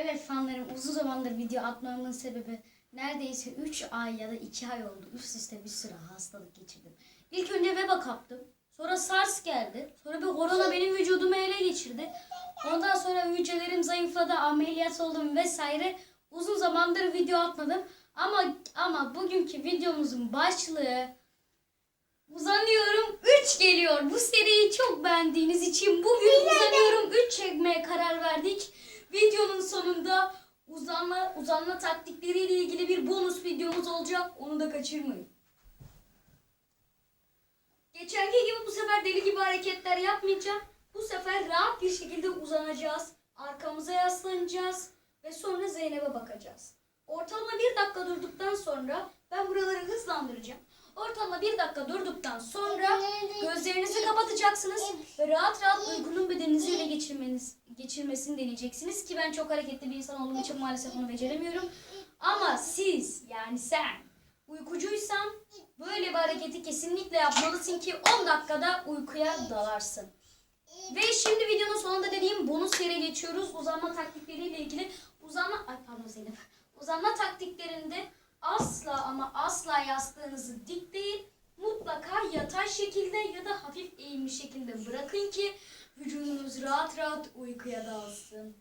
Evet fanlarım uzun zamandır video atmamın sebebi neredeyse 3 ay ya da 2 ay oldu. Üst üste bir süre hastalık geçirdim. İlk önce veba kaptım. Sonra SARS geldi. Sonra bir korona benim vücudumu ele geçirdi. Ondan sonra hücrelerim zayıfladı, ameliyat oldum vesaire. Uzun zamandır video atmadım. Ama ama bugünkü videomuzun başlığı Uzanıyorum 3 geliyor. Bu seriyi çok beğendiğiniz için bugün uzanıyorum Videonun sonunda uzanma uzanma taktikleriyle ilgili bir bonus videomuz olacak. Onu da kaçırmayın. Geçenki gibi bu sefer deli gibi hareketler yapmayacağım. Bu sefer rahat bir şekilde uzanacağız. Arkamıza yaslanacağız ve sonra Zeynep'e bakacağız. Ortalama bir dakika durduktan sonra ben buraları hızlandıracağım. Ortalama bir dakika durduktan sonra gözlerinizi kapatacaksınız ve rahat rahat uykunun bedeninizi ele geçirmeniz, geçirmesini deneyeceksiniz ki ben çok hareketli bir insan olduğum için maalesef bunu beceremiyorum. Ama siz yani sen uykucuysan böyle bir hareketi kesinlikle yapmalısın ki 10 dakikada uykuya dalarsın. Ve şimdi videonun sonunda dediğim bonus yere geçiyoruz. Uzanma taktikleriyle ilgili. Uzanma, ay pardon Zeynep. Uzanma taktiklerinde asla ama asla yastığınızı dik değil, şekilde ya da hafif eğimli şekilde bırakın ki vücudunuz rahat rahat uykuya dalsın.